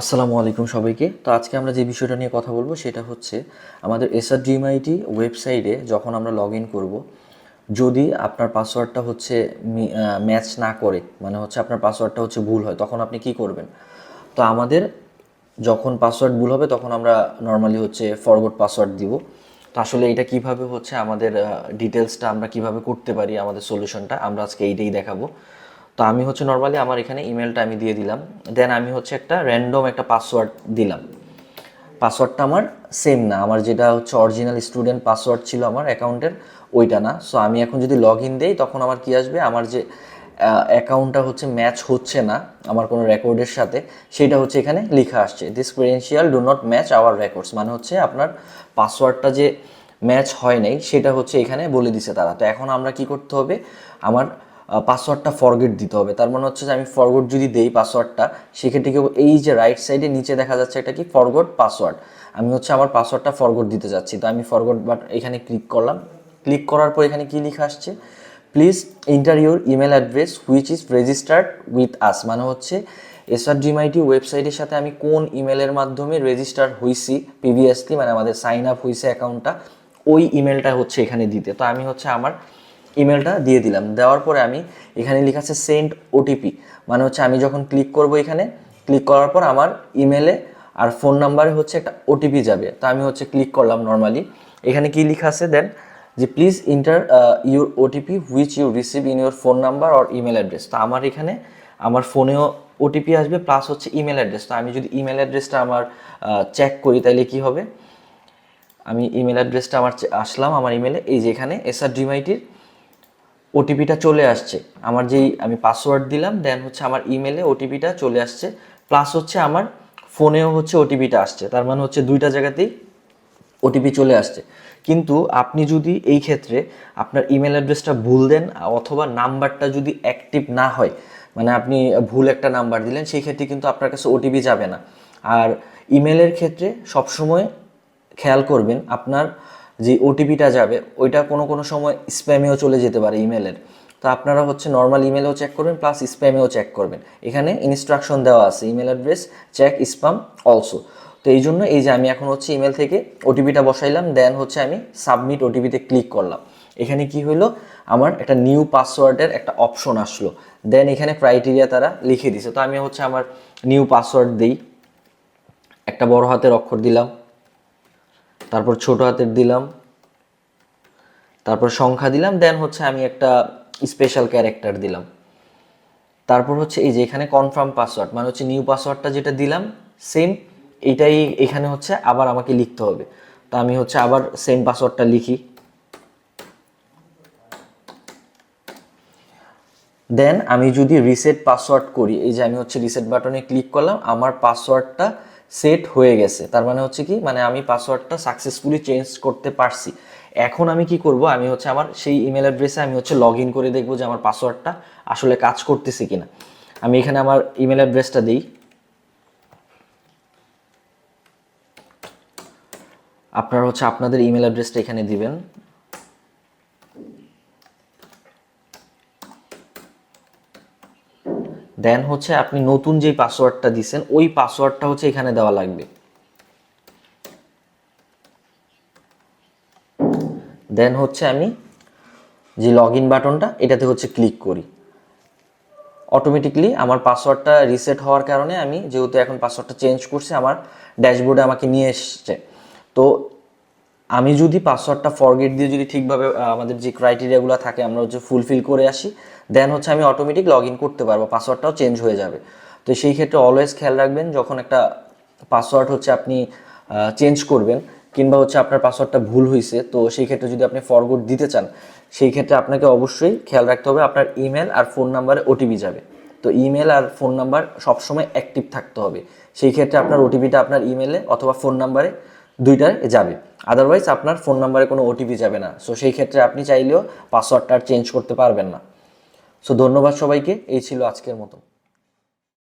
আসসালামু আলাইকুম সবাইকে। তো আজকে আমরা যে বিষয়টা নিয়ে কথা বলব সেটা হচ্ছে আমাদের এসআর ডিএমআইটি ওয়েবসাইটে যখন আমরা লগ ইন করব, যদি আপনার পাসওয়ার্ডটা হচ্ছে ম্যাচ না করে মানে হচ্ছে আপনার পাসওয়ার্ডটা হচ্ছে ভুল হয়, তখন আপনি কি করবেন? তো আমাদের যখন পাসওয়ার্ড ভুল হবে, তখন আমরা নর্মালি হচ্ছে ফরওয়ার্ড পাসওয়ার্ড দিব। তো আসলে এটা কীভাবে হচ্ছে আমাদের ডিটেলসটা আমরা কীভাবে করতে পারি, আমাদের সলিউশনটা আমরা আজকে এইটাই দেখাবো। তো আমি হচ্ছে নর্মালি আমার এখানে ইমেলটা আমি দিয়ে দিলাম। দেন আমি হচ্ছে একটা র্যান্ডম একটা পাসওয়ার্ড দিলাম। পাসওয়ার্ডটা আমার সেম না। আমার যেটা হচ্ছে অরিজিনাল স্টুডেন্ট পাসওয়ার্ড ছিল আমার অ্যাকাউন্টের ওইটা না। সো আমি এখন যদি লগ ইন দিই, তখন আমার কি আসবে? আমার যে অ্যাকাউন্টটা হচ্ছে ম্যাচ হচ্ছে না আমার কোনো রেকর্ডের সাথে, সেটা হচ্ছে এখানে লেখা আসছে। This credential do not match our records মানে হচ্ছে আপনার পাসওয়ার্ডটা যে ম্যাচ হয় নাই, সেটা হচ্ছে এখানে বলে দিছে তারা। তো এখন আমরা কি করতে হবে? আমার পাসওয়ার্ডটা ফরগেট দিতে হবে। তার মানে হচ্ছে যে আমি ফরগট যদি দেই পাসওয়ার্ডটা সেক্ষেত্রে কি হবে? এই যে রাইট সাইডে নিচে দেখা যাচ্ছে এটা কি? ফরগট পাসওয়ার্ড আমি হচ্ছে আমার পাসওয়ার্ডটা ফরগট দিতে যাচ্ছি। তো আমি ফরগট বাট এখানে ক্লিক করলাম। ক্লিক করার পর এখানে কী লেখা আসছে? Please enter your email address which is registered with us মানে হচ্ছে এসআর জিমাইটি ওয়েবসাইটের সাথে আমি কোন ইমেলের মাধ্যমে রেজিস্টার হইছি প্রিভিয়াসলি মানে আমাদের সাইন আপ হয়েছে অ্যাকাউন্টটা ওই ইমেলটা হচ্ছে এখানে দিতে। তো আমি হচ্ছে আমার ইমেলটা দিয়ে দিলাম। দেওয়ার পরে আমি এখানে লেখা আছে সেন্ড ওটিপি মানে হচ্ছে আমি যখন ক্লিক করব এখানে ক্লিক করার পর আমার ইমেলে আর ফোন নাম্বারে হচ্ছে একটা ওটিপি যাবে। তো আমি হচ্ছে ক্লিক করলাম নর্মালি এখানে কি লেখা আছে? দেন যে please enter your OTP which you receive in your phone number or email address তো আমার এখানে আমার ফোনেও ওটিপি আসবে প্লাস হচ্ছে ইমেল অ্যাড্রেস তো আমি যদি ইমেল অ্যাড্রেসটা আমার চেক করি তাহলে কি হবে? আমি ইমেল অ্যাড্রেসটা আমার আসলাম আমার ইমেলে এই যে এখানে এসআর ডিমাইটির ওটিপিটা চলে আসছে। আমার যেই আমি পাসওয়ার্ড দিলাম দেন হচ্ছে আমার ইমেলে ওটিপিটা চলে আসছে। প্লাস হচ্ছে আমার ফোনেও হচ্ছে ওটিপিটা আসছে। তার মানে হচ্ছে দুইটা জায়গাতেই ওটিপি চলে আসছে। কিন্তু আপনি যদি এই ক্ষেত্রে আপনার ইমেল অ্যাড্রেসটা ভুল দেন, অথবা নাম্বারটা যদি অ্যাক্টিভ না হয় মানে আপনি ভুল একটা নাম্বার দিলেন, সেই ক্ষেত্রে কিন্তু আপনার কাছে ওটিপি যাবে না। আর ইমেলের ক্ষেত্রে সবসময় খেয়াল করবেন, আপনার যে ওটিপিটা যাবে, ওইটা কোনো কোনো সময় স্প্যামেও চলে যেতে পারে ইমেলের তো আপনারা হচ্ছে নর্মাল ইমেলেও চেক করবেন প্লাস স্প্যামেও চেক করবেন। এখানে ইনস্ট্রাকশন দেওয়া আছে email address check spam also তো এই জন্য এই যে আমি এখন হচ্ছে ইমেল থেকে ওটিপিটা বসাইলাম দেন হচ্ছে আমি সাবমিট ওটিপিতে ক্লিক করলাম। এখানে কি হলো আমার একটা নিউ পাসওয়ার্ডের একটা অপশন আসলো। দেন এখানে ক্রাইটেরিয়া তারা লিখে দিছে। তো আমি হচ্ছে আমার নিউ পাসওয়ার্ড দিই। একটা বড় হাতের অক্ষর দিলাম। তারপর ছোট হাতের দিলাম। তারপর সংখ্যা দিলাম দেন হচ্ছে আমি একটা স্পেশাল ক্যারেক্টার দিলাম। তারপর হচ্ছে এই যে এখানে কনফার্ম পাসওয়ার্ড মানে হচ্ছে নিউ পাসওয়ার্ডটা যেটা দিলাম সেম এটাই এখানে হচ্ছে আবার আমাকে লিখতে হবে। তো আমি হচ্ছে আবার সেম পাসওয়ার্ডটা লিখি। দেন আমি যদি রিসেট পাসওয়ার্ড করি, এই যে আমি হচ্ছে রিসেট বাটনে ক্লিক করলাম, আমার পাসওয়ার্ডটা সেট হয়ে গেছে। তার মানে হচ্ছে কি? মানে আমি পাসওয়ার্ডটা সাকসেসফুলি চেঞ্জ করতে পারছি। এখন আমি কি করব? আমি হচ্ছে আমার সেই ইমেল অ্যাড্রেসে আমি হচ্ছে লগ ইন করে দেখব যে আমার পাসওয়ার্ডটা আসলে কাজ করতেছে কিনা। আমি এখানে আমার ইমেল অ্যাড্রেসটা দিই। আপনারা হচ্ছে আপনাদের ইমেল অ্যাড্রেসটা এখানে দিবেন। দেন হচ্ছে আপনি নতুন যে পাসওয়ার্ডটা দিছেন, ওই পাসওয়ার্ডটা হচ্ছে এখানে দেওয়া লাগবে। দেন হচ্ছে আমি যে লগ ইন বাটনটা, এটাতে হচ্ছে ক্লিক করি। অটোমেটিকলি আমার পাসওয়ার্ডটা রিসেট হওয়ার কারণে আমি যেহেতু এখন পাসওয়ার্ডটা চেঞ্জ করছি, আমার ড্যাশবোর্ডে আমাকে নিয়ে এসছে। তো আমি যদি পাসওয়ার্ডটা ফরগেট দিয়ে যদি ঠিকভাবে আমাদের যে ক্রাইটেরিয়াগুলো থাকে, আমরা হচ্ছে ফুলফিল করে আসি দেন হচ্ছে আমি অটোমেটিক লগ ইন করতে পারব পাসওয়ার্ডটাও চেঞ্জ হয়ে যাবে। তো সেই ক্ষেত্রে অলওয়েজ খেয়াল রাখবেন, যখন একটা পাসওয়ার্ড হচ্ছে আপনি চেঞ্জ করবেন, কিংবা হচ্ছে আপনার পাসওয়ার্ডটা ভুল হয়েছে তো সেই ক্ষেত্রে যদি আপনি ফরগোড দিতে চান, সেই ক্ষেত্রে আপনাকে অবশ্যই খেয়াল রাখতে হবে আপনার ইমেল আর ফোন নাম্বারে ওটিপি যাবে। তো ইমেল আর ফোন নাম্বার সবসময় অ্যাক্টিভ থাকতে হবে। সেই ক্ষেত্রে আপনার ওটিপিটা আপনার ইমেলে অথবা ফোন নাম্বারে দুইটায় যাবে। আদারওয়াইজ আপনার ফোন নাম্বারে কোনো ওটিপি যাবে না। সো সেই ক্ষেত্রে আপনি চাইলেও পাসওয়ার্ডটা চেঞ্জ করতে পারবেন না। সো ধন্যবাদ সবাইকে। এই ছিল আজকের মতো।